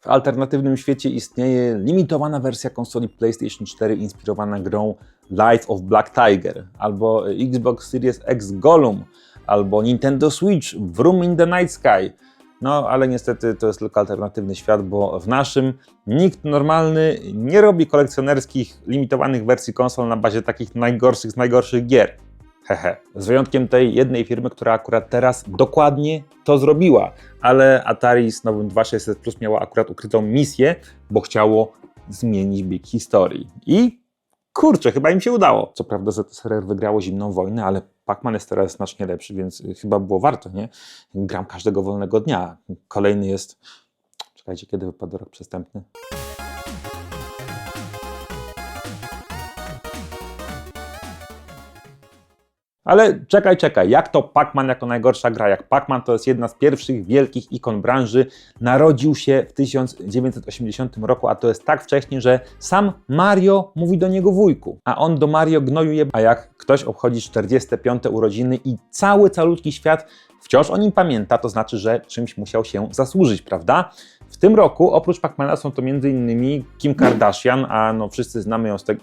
W alternatywnym świecie istnieje limitowana wersja konsoli PlayStation 4 inspirowana grą Life of Black Tiger, albo Xbox Series X Gollum, albo Nintendo Switch Vroom in the Night Sky. No, ale niestety to jest tylko alternatywny świat, bo w naszym nikt normalny nie robi kolekcjonerskich, limitowanych wersji konsol na bazie takich najgorszych z najgorszych gier. Hehe. Z wyjątkiem tej jednej firmy, która akurat teraz dokładnie to zrobiła, ale Atari z nowym 2600 Plus miało akurat ukrytą misję, bo chciało zmienić bieg historii. I kurczę, chyba im się udało. Co prawda ZSRR wygrało zimną wojnę, ale Pac-Man jest teraz znacznie lepszy, więc chyba było warto, nie? Gram każdego wolnego dnia. Kolejny jest... Czekajcie, kiedy wypada rok przestępny? Ale czekaj, czekaj, jak to Pac-Man jako najgorsza gra? Jak Pac-Man to jest jedna z pierwszych wielkich ikon branży, narodził się w 1980 roku, a to jest tak wcześnie, że sam Mario mówi do niego wujku, a on do Mario gnojuje, a jak ktoś obchodzi 45 urodziny i cały calutki świat wciąż o nim pamięta, to znaczy, że czymś musiał się zasłużyć, prawda? W tym roku oprócz Pac-Mana są to m.in. Kim Kardashian, a no wszyscy znamy ją z tego,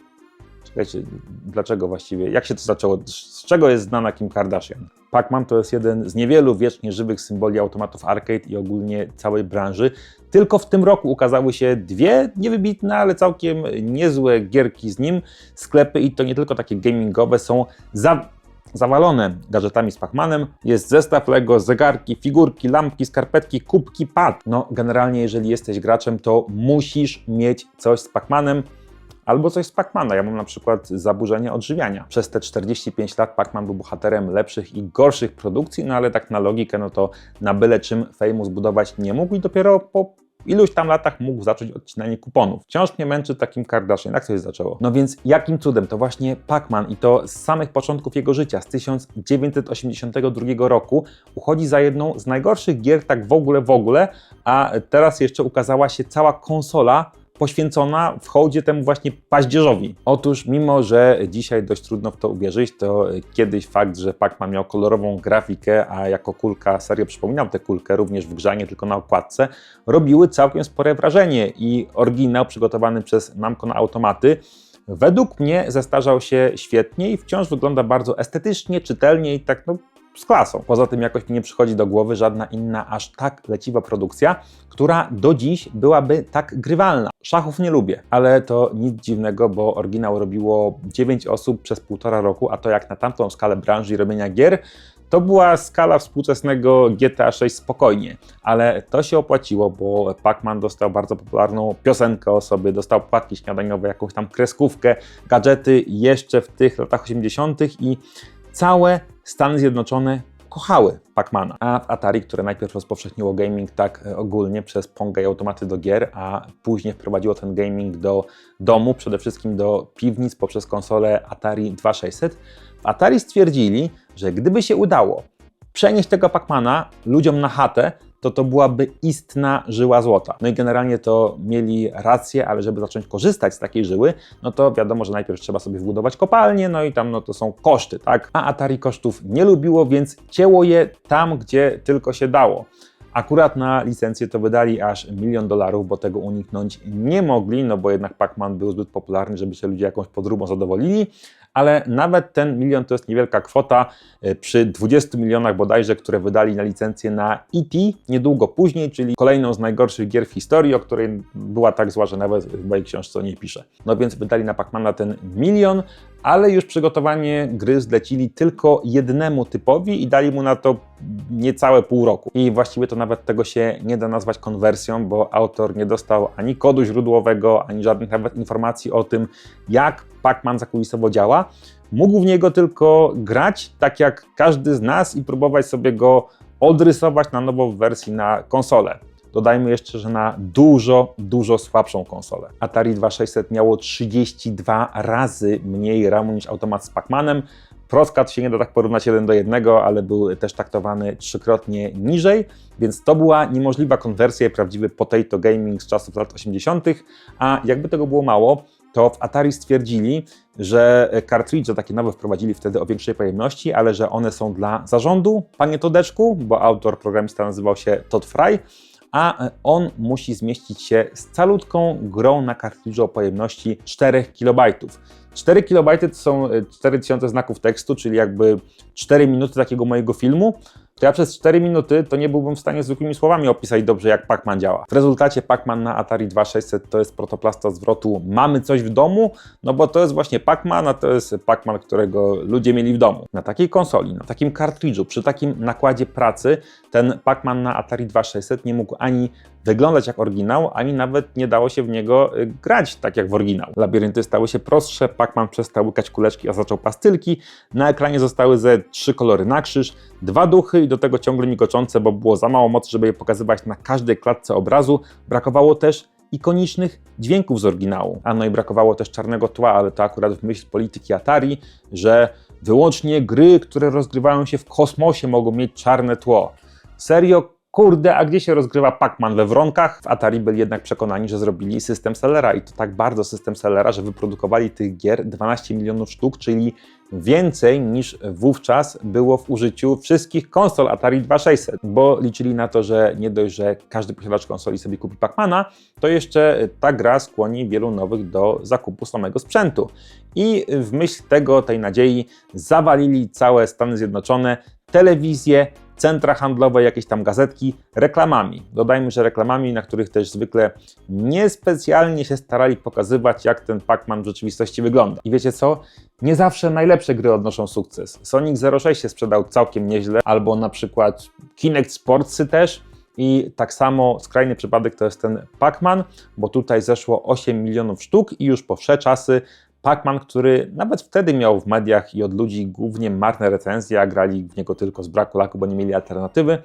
Czekajcie, dlaczego właściwie? Jak się to zaczęło? Z czego jest znana Kim Kardashian? Pac-Man to jest jeden z niewielu wiecznie żywych symboli automatów arcade i ogólnie całej branży. Tylko w tym roku ukazały się dwie niewybitne, ale całkiem niezłe gierki z nim. Sklepy i to nie tylko takie gamingowe są za zawalone gadżetami z Pac-Manem. Jest zestaw Lego, zegarki, figurki, lampki, skarpetki, kubki, pad. No generalnie jeżeli jesteś graczem, to musisz mieć coś z Pac-Manem albo coś z Pacmana. Ja mam na przykład zaburzenie odżywiania. Przez te 45 lat Pacman był bohaterem lepszych i gorszych produkcji, no ale tak na logikę, no to na byle czym fejmu zbudować nie mógł i dopiero po iluś tam latach mógł zacząć odcinanie kuponów. Wciąż mnie męczy takim Kardashian. Jak się zaczęło? No więc jakim cudem to właśnie Pac-Man i to z samych początków jego życia, z 1982 roku, uchodzi za jedną z najgorszych gier tak w ogóle, w ogóle, a teraz jeszcze ukazała się cała konsola poświęcona w hołdzie temu właśnie paździerzowi. Otóż, mimo że dzisiaj dość trudno w to uwierzyć, to kiedyś fakt, że Pac-Man miał kolorową grafikę, a jako kulka serio przypominał tę kulkę również w grze, nie tylko na okładce, robiły całkiem spore wrażenie i oryginał przygotowany przez Namco na automaty według mnie zestarzał się świetnie i wciąż wygląda bardzo estetycznie, czytelnie i tak no z klasą. Poza tym jakoś mi nie przychodzi do głowy żadna inna aż tak leciwa produkcja, która do dziś byłaby tak grywalna. Szachów nie lubię, ale to nic dziwnego, bo oryginał robiło 9 osób przez półtora roku, a to jak na tamtą skalę branży robienia gier, to była skala współczesnego GTA 6 spokojnie, ale to się opłaciło, bo Pac-Man dostał bardzo popularną piosenkę o sobie, dostał płatki śniadaniowe, jakąś tam kreskówkę, gadżety jeszcze w tych latach 80. i całe Stany Zjednoczone kochały Pacmana, a Atari, które najpierw rozpowszechniło gaming tak e, ogólnie przez Ponga i automaty do gier, a później wprowadziło ten gaming do domu, przede wszystkim do piwnic poprzez konsolę Atari 2600, w Atari stwierdzili, że gdyby się udało przenieść tego Pacmana ludziom na chatę, to to byłaby istna żyła złota. No i generalnie to mieli rację, ale żeby zacząć korzystać z takiej żyły, no to wiadomo, że najpierw trzeba sobie wbudować kopalnię, no i tam no to są koszty, tak? A Atari kosztów nie lubiło, więc cięło je tam, gdzie tylko się dało. Akurat na licencję to wydali aż milion dolarów, bo tego uniknąć nie mogli, no bo jednak Pac-Man był zbyt popularny, żeby się ludzie jakąś podróbą zadowolili, ale nawet ten milion to jest niewielka kwota e, przy 20 milionach bodajże, które wydali na licencję na E.T. niedługo później, czyli kolejną z najgorszych gier w historii, o której była tak zła, że nawet w mojej książce o niej piszę. No więc wydali na Pacmana ten milion, ale już przygotowanie gry zlecili tylko jednemu typowi i dali mu na to niecałe pół roku. I właściwie to nawet tego się nie da nazwać konwersją, bo autor nie dostał ani kodu źródłowego, ani żadnych nawet informacji o tym, jak Pac-Man zakulisowo działa. Mógł w niego tylko grać tak jak każdy z nas i próbować sobie go odrysować na nowo w wersji na konsolę. Dodajmy jeszcze, że na dużo, dużo słabszą konsolę. Atari 2600 miało 32 razy mniej RAMu niż automat z Pac-Manem. Proskat się nie da tak porównać jeden do jednego, ale był też taktowany trzykrotnie niżej, więc to była niemożliwa konwersja prawdziwy potato gaming z czasów lat 80., a jakby tego było mało, to w Atari stwierdzili, że kartridże takie nowe wprowadzili wtedy o większej pojemności, ale że one są dla zarządu, panie Todeczku, bo autor programista nazywał się Todd Fry, a on musi zmieścić się z calutką grą na kartridżu o pojemności 4 KB. 4 KB to są 4000 znaków tekstu, czyli jakby 4 minuty takiego mojego filmu to ja przez 4 minuty to nie byłbym w stanie zwykłymi słowami opisać dobrze, jak Pac-Man działa. W rezultacie Pac-Man na Atari 2600 to jest protoplasta zwrotu mamy coś w domu, no bo to jest właśnie Pac-Man, a to jest Pac-Man, którego ludzie mieli w domu. Na takiej konsoli, na takim kartridżu, przy takim nakładzie pracy, ten Pac-Man na Atari 2600 nie mógł ani wyglądać jak oryginał, ani nawet nie dało się w niego y, grać tak jak w oryginał. Labirynty stały się prostsze, Pac-Man przestał łykać kuleczki, a zaczął pastylki. Na ekranie zostały ze trzy kolory na krzyż, dwa duchy i do tego ciągle migoczące, bo było za mało mocy, żeby je pokazywać na każdej klatce obrazu. Brakowało też ikonicznych dźwięków z oryginału. A no i brakowało też czarnego tła, ale to akurat w myśl polityki Atari, że wyłącznie gry, które rozgrywają się w kosmosie mogą mieć czarne tło. Serio, kurde, a gdzie się rozgrywa Pac-Man we wronkach? W Atari byli jednak przekonani, że zrobili system sellera i to tak bardzo system sellera, że wyprodukowali tych gier 12 milionów sztuk, czyli więcej niż wówczas było w użyciu wszystkich konsol Atari 2600, bo liczyli na to, że nie dość, że każdy posiadacz konsoli sobie kupi Pacmana, to jeszcze ta gra skłoni wielu nowych do zakupu samego sprzętu. I w myśl tego, tej nadziei, zawalili całe Stany Zjednoczone telewizję, centra handlowe, jakieś tam gazetki reklamami. Dodajmy, że reklamami, na których też zwykle niespecjalnie się starali pokazywać, jak ten Pac-Man w rzeczywistości wygląda. I wiecie co? Nie zawsze najlepsze gry odnoszą sukces. Sonic 06 się sprzedał całkiem nieźle, albo na przykład Kinect Sportsy też. I tak samo skrajny przypadek to jest ten Pac-Man, bo tutaj zeszło 8 milionów sztuk i już po wsze czasy Pac-Man, który nawet wtedy miał w mediach i od ludzi głównie marne recenzje, a grali w niego tylko z braku laku, bo nie mieli alternatywy.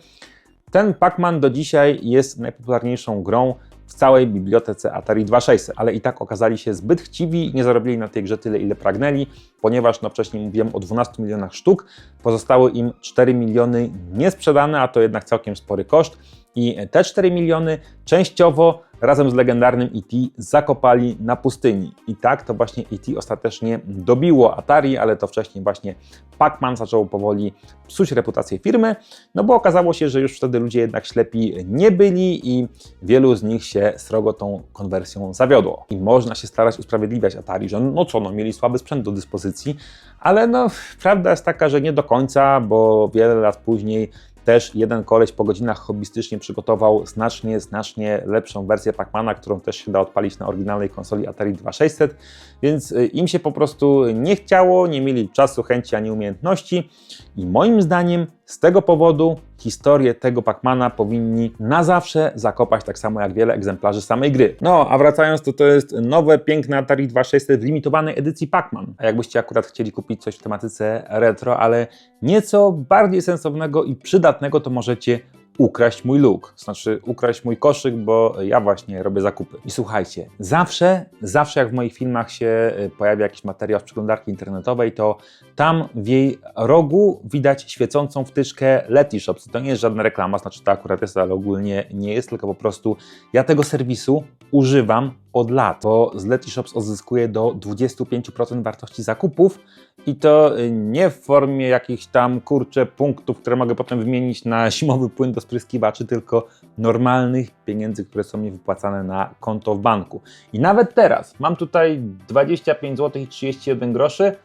Ten Pac-Man do dzisiaj jest najpopularniejszą grą w całej bibliotece Atari 2600, ale i tak okazali się zbyt chciwi i nie zarobili na tej grze tyle, ile pragnęli, ponieważ no wcześniej mówiłem o 12 milionach sztuk, pozostały im 4 miliony niesprzedane, a to jednak całkiem spory koszt i te 4 miliony częściowo razem z legendarnym E.T. zakopali na pustyni. I tak to właśnie E.T. ostatecznie dobiło Atari, ale to wcześniej właśnie Pac-Man zaczął powoli psuć reputację firmy, no bo okazało się, że już wtedy ludzie jednak ślepi nie byli i wielu z nich się srogo tą konwersją zawiodło. I można się starać usprawiedliwiać Atari, że no co, no mieli słaby sprzęt do dyspozycji, ale no prawda jest taka, że nie do końca, bo wiele lat później też jeden koleś po godzinach hobbystycznie przygotował znacznie, znacznie lepszą wersję Pacmana, którą też się da odpalić na oryginalnej konsoli Atari 2600, więc y, im się po prostu nie chciało, nie mieli czasu, chęci ani umiejętności i moim zdaniem z tego powodu historię tego Pacmana powinni na zawsze zakopać tak samo jak wiele egzemplarzy samej gry. No, a wracając, to to jest nowe, piękne Atari 2600 w limitowanej edycji Pacman. A jakbyście akurat chcieli kupić coś w tematyce retro, ale nieco bardziej sensownego i przydatnego, to możecie ukraść mój look, znaczy ukraść mój koszyk, bo ja właśnie robię zakupy. I słuchajcie, zawsze, zawsze jak w moich filmach się y, pojawia jakiś materiał z przeglądarki internetowej, to tam w jej rogu widać świecącą wtyczkę Leti Shops. To nie jest żadna reklama, znaczy to akurat jest, ale ogólnie nie jest, tylko po prostu ja tego serwisu używam od lat, bo z Letyshops odzyskuje do 25% wartości zakupów i to y, nie w formie jakichś tam kurcze punktów, które mogę potem wymienić na zimowy płyn do spryskiwaczy, tylko normalnych pieniędzy, które są mi wypłacane na konto w banku. I nawet teraz mam tutaj 25 zł i 31 groszy,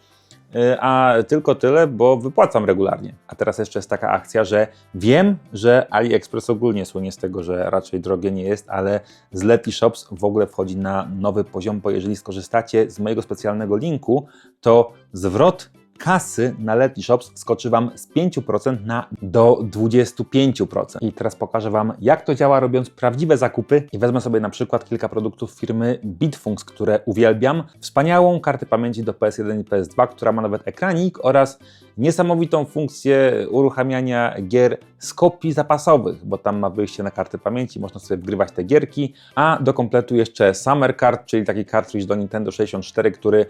a tylko tyle, bo wypłacam regularnie. A teraz jeszcze jest taka akcja, że wiem, że AliExpress ogólnie słynie z tego, że raczej drogie nie jest, ale z Leti Shops w ogóle wchodzi na nowy poziom, bo jeżeli skorzystacie z mojego specjalnego linku, to zwrot kasy na Leti Shops skoczy Wam z 5% na do 25%. I teraz pokażę Wam, jak to działa robiąc prawdziwe zakupy i wezmę sobie na przykład kilka produktów firmy Bitfunks, które uwielbiam. Wspaniałą kartę pamięci do PS1 i PS2, która ma nawet ekranik oraz niesamowitą funkcję uruchamiania gier z kopii zapasowych, bo tam ma wyjście na kartę pamięci, można sobie wgrywać te gierki, a do kompletu jeszcze Summer Card, czyli taki kartridż do Nintendo 64, który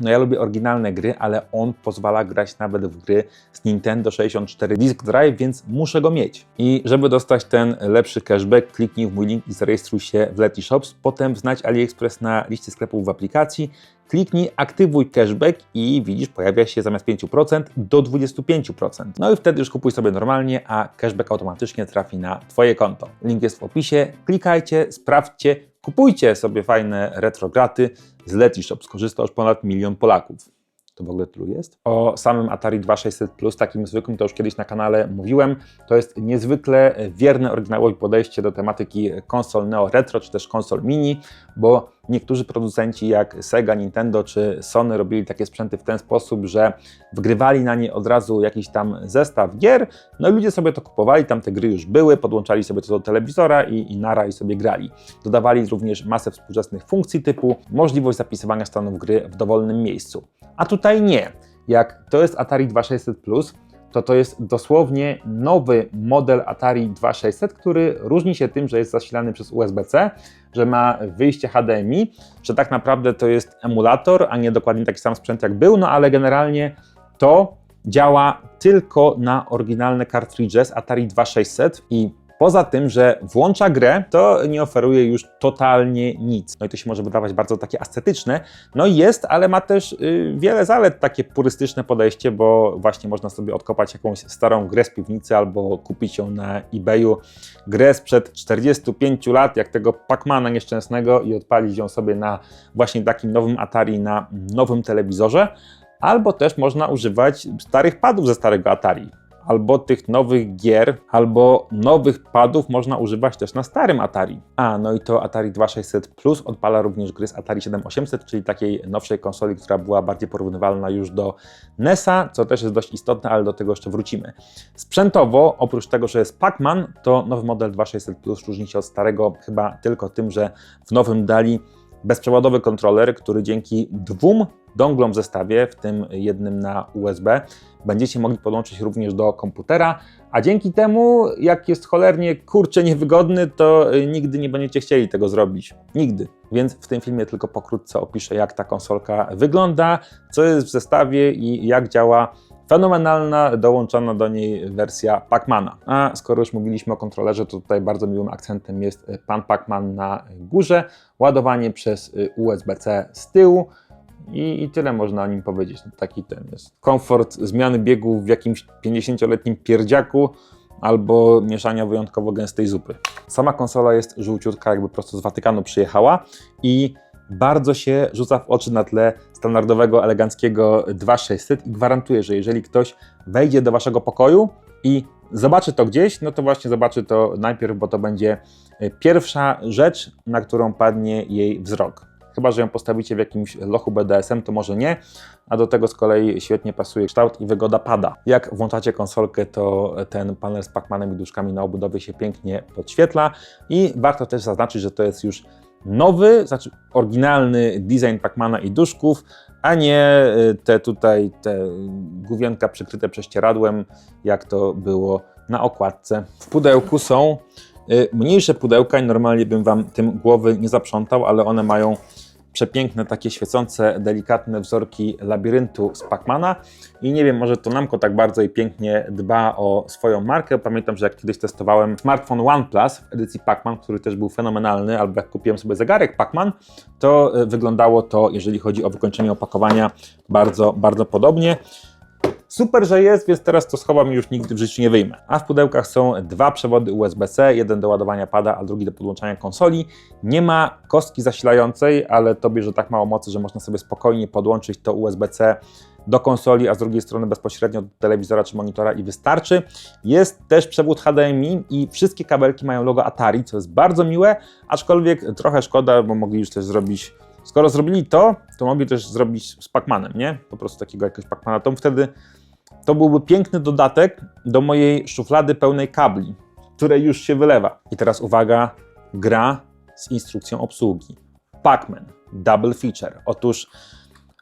No ja lubię oryginalne gry, ale on pozwala grać nawet w gry z Nintendo 64 Disk Drive, więc muszę go mieć. I żeby dostać ten lepszy cashback, kliknij w mój link i zarejestruj się w Leti Shops, potem znajdź AliExpress na liście sklepów w aplikacji, kliknij aktywuj cashback i widzisz, pojawia się zamiast 5% do 25%. No i wtedy już kupuj sobie normalnie, a cashback automatycznie trafi na Twoje konto. Link jest w opisie, klikajcie, sprawdźcie, kupujcie sobie fajne retrograty z Leti Shop. Skorzysta już ponad milion Polaków. To w ogóle tylu jest. O samym Atari 2600 Plus, takim zwykłym, to już kiedyś na kanale mówiłem, to jest niezwykle wierne oryginałowi podejście do tematyki konsol Neo Retro, czy też konsol Mini, bo niektórzy producenci jak Sega, Nintendo czy Sony robili takie sprzęty w ten sposób, że wgrywali na nie od razu jakiś tam zestaw gier, no i ludzie sobie to kupowali, tam te gry już były, podłączali sobie to do telewizora i, i nara i sobie grali. Dodawali również masę współczesnych funkcji typu możliwość zapisywania stanów gry w dowolnym miejscu. A tutaj nie. Jak to jest Atari 2600 Plus, to to jest dosłownie nowy model Atari 2600, który różni się tym, że jest zasilany przez USB-C, że ma wyjście HDMI, że tak naprawdę to jest emulator, a nie dokładnie taki sam sprzęt jak był, no ale generalnie to działa tylko na oryginalne kartridże z Atari 2600 i Poza tym, że włącza grę, to nie oferuje już totalnie nic. No i to się może wydawać bardzo takie ascetyczne. No jest, ale ma też y, wiele zalet, takie purystyczne podejście, bo właśnie można sobie odkopać jakąś starą grę z piwnicy albo kupić ją na eBayu, grę sprzed 45 lat, jak tego Pacmana nieszczęsnego i odpalić ją sobie na właśnie takim nowym Atari, na nowym telewizorze. Albo też można używać starych padów ze starego Atari albo tych nowych gier, albo nowych padów można używać też na starym Atari. A, no i to Atari 2600 Plus odpala również gry z Atari 7800, czyli takiej nowszej konsoli, która była bardziej porównywalna już do NESa, co też jest dość istotne, ale do tego jeszcze wrócimy. Sprzętowo, oprócz tego, że jest Pac-Man, to nowy model 2600 Plus różni się od starego chyba tylko tym, że w nowym dali bezprzewodowy kontroler, który dzięki dwóm donglom w zestawie, w tym jednym na USB, będziecie mogli podłączyć również do komputera, a dzięki temu, jak jest cholernie kurczę niewygodny, to y, nigdy nie będziecie chcieli tego zrobić. Nigdy. Więc w tym filmie tylko pokrótce opiszę, jak ta konsolka wygląda, co jest w zestawie i jak działa fenomenalna dołączona do niej wersja Pacmana. A skoro już mówiliśmy o kontrolerze, to tutaj bardzo miłym akcentem jest pan Pacman na górze, ładowanie przez y, USB-C z tyłu, i, I, tyle można o nim powiedzieć. No, taki ten jest. Komfort zmiany biegów w jakimś 50-letnim pierdziaku albo mieszania wyjątkowo gęstej zupy. Sama konsola jest żółciutka, jakby prosto z Watykanu przyjechała i bardzo się rzuca w oczy na tle standardowego, eleganckiego 2600 i gwarantuję, że jeżeli ktoś wejdzie do waszego pokoju i zobaczy to gdzieś, no to właśnie zobaczy to najpierw, bo to będzie pierwsza rzecz, na którą padnie jej wzrok. Chyba, że ją postawicie w jakimś lochu BDSM, to może nie, a do tego z kolei świetnie pasuje kształt i wygoda pada. Jak włączacie konsolkę, to ten panel z Pacmanem i duszkami na obudowie się pięknie podświetla i warto też zaznaczyć, że to jest już nowy, znaczy oryginalny design Pacmana i duszków, a nie y, te tutaj, te główienka przykryte prześcieradłem, jak to było na okładce. W pudełku są y, mniejsze pudełka i normalnie bym Wam tym głowy nie zaprzątał, ale one mają przepiękne, takie świecące, delikatne wzorki labiryntu z Pacmana i nie wiem, może to Namco tak bardzo i pięknie dba o swoją markę. Pamiętam, że jak kiedyś testowałem smartfon OnePlus w edycji Pacman, który też był fenomenalny, albo jak kupiłem sobie zegarek Pacman, to e, wyglądało to, jeżeli chodzi o wykończenie opakowania, bardzo, bardzo podobnie. Super, że jest, więc teraz to schowam i już nigdy w życiu nie wyjmę. A w pudełkach są dwa przewody USB-C, jeden do ładowania pada, a drugi do podłączania konsoli. Nie ma kostki zasilającej, ale to bierze tak mało mocy, że można sobie spokojnie podłączyć to USB-C do konsoli, a z drugiej strony bezpośrednio do telewizora czy monitora i wystarczy. Jest też przewód HDMI i wszystkie kabelki mają logo Atari, co jest bardzo miłe, aczkolwiek trochę szkoda, bo mogli już też zrobić Skoro zrobili to, to mogli też zrobić z Pacmanem, nie? Po prostu takiego jakiegoś Pacmana. To wtedy to byłby piękny dodatek do mojej szuflady pełnej kabli, której już się wylewa. I teraz uwaga, gra z instrukcją obsługi. Pacman, double feature. Otóż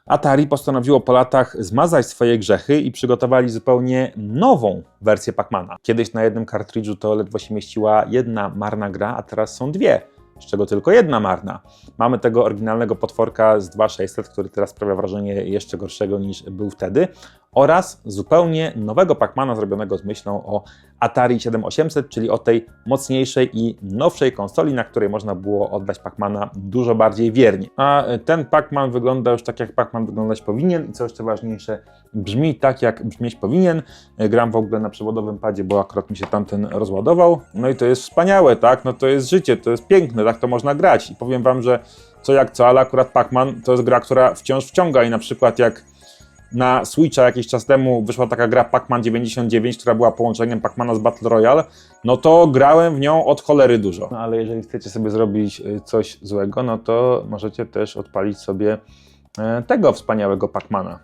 Atari postanowiło po latach zmazać swoje grzechy i przygotowali zupełnie nową wersję Pacmana. Kiedyś na jednym kartridżu to ledwo się mieściła jedna marna gra, a teraz są dwie z czego tylko jedna marna. Mamy tego oryginalnego potworka z 2600, który teraz sprawia wrażenie jeszcze gorszego niż był wtedy, oraz zupełnie nowego Pacmana zrobionego z myślą o Atari 7800, czyli o tej mocniejszej i nowszej konsoli, na której można było oddać Pacmana dużo bardziej wiernie. A ten Pacman wygląda już tak, jak Pacman wyglądać powinien i co jeszcze ważniejsze, brzmi tak, jak brzmieć powinien. Gram w ogóle na przewodowym padzie, bo akurat mi się tamten rozładował. No i to jest wspaniałe, tak? No to jest życie, to jest piękne, tak to można grać. I powiem Wam, że co jak co, ale akurat Pacman to jest gra, która wciąż wciąga i na przykład jak na Switcha jakiś czas temu wyszła taka gra Pac-Man 99, która była połączeniem Pac-Mana z Battle Royale, no to grałem w nią od cholery dużo. No ale jeżeli chcecie sobie zrobić y, coś złego, no to możecie też odpalić sobie e, tego wspaniałego Pac-Mana.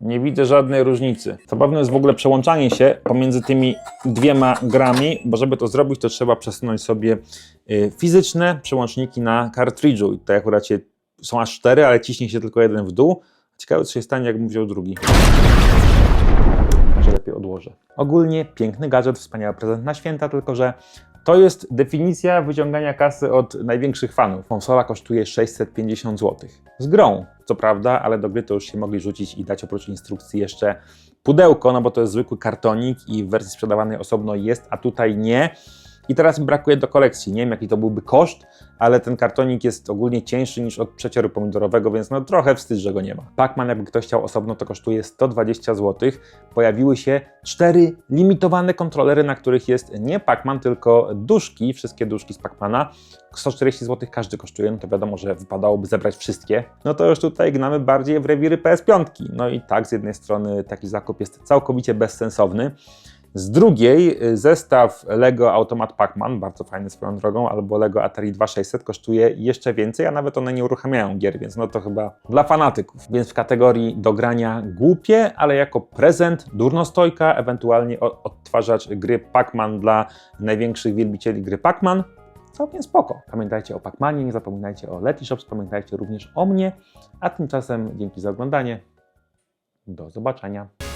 Nie widzę żadnej różnicy. Zabawne jest w ogóle przełączanie się pomiędzy tymi dwiema grami, bo żeby to zrobić, to trzeba przesunąć sobie y, fizyczne przełączniki na kartridżu. I tutaj akurat są aż cztery, ale ciśnie się tylko jeden w dół. Ciekawe, co się stanie, jakbym wziął drugi. Może lepiej odłożę. Ogólnie piękny gadżet, wspaniały prezent na święta, tylko że to jest definicja wyciągania kasy od największych fanów. Konsola kosztuje 650 zł. Z grą, co prawda, ale do gry to już się mogli rzucić i dać oprócz instrukcji jeszcze pudełko, no bo to jest zwykły kartonik i w wersji sprzedawanej osobno jest, a tutaj nie. I teraz mi brakuje do kolekcji. Nie wiem, jaki to byłby koszt, ale ten kartonik jest ogólnie cięższy niż od przecioru pomidorowego, więc no trochę wstyd, że go nie ma. Pacman, jakby ktoś chciał osobno, to kosztuje 120 zł. Pojawiły się cztery limitowane kontrolery, na których jest nie Pacman, tylko duszki, wszystkie duszki z Pacmana. 140 zł każdy kosztuje, no to wiadomo, że wypadałoby zebrać wszystkie. No to już tutaj gnamy bardziej w rewiry PS5. No i tak, z jednej strony taki zakup jest całkowicie bezsensowny. Z drugiej y, zestaw Lego Automat Pac-Man, bardzo fajny swoją drogą, albo Lego Atari 2600 kosztuje jeszcze więcej, a nawet one nie uruchamiają gier, więc no to chyba dla fanatyków. Więc w kategorii do grania głupie, ale jako prezent durnostojka, ewentualnie odtwarzacz gry Pac-Man dla największych wielbicieli gry Pac-Man, całkiem spoko. Pamiętajcie o Pacmanie, nie zapominajcie o Letyshops, pamiętajcie również o mnie, a tymczasem dzięki za oglądanie. Do zobaczenia.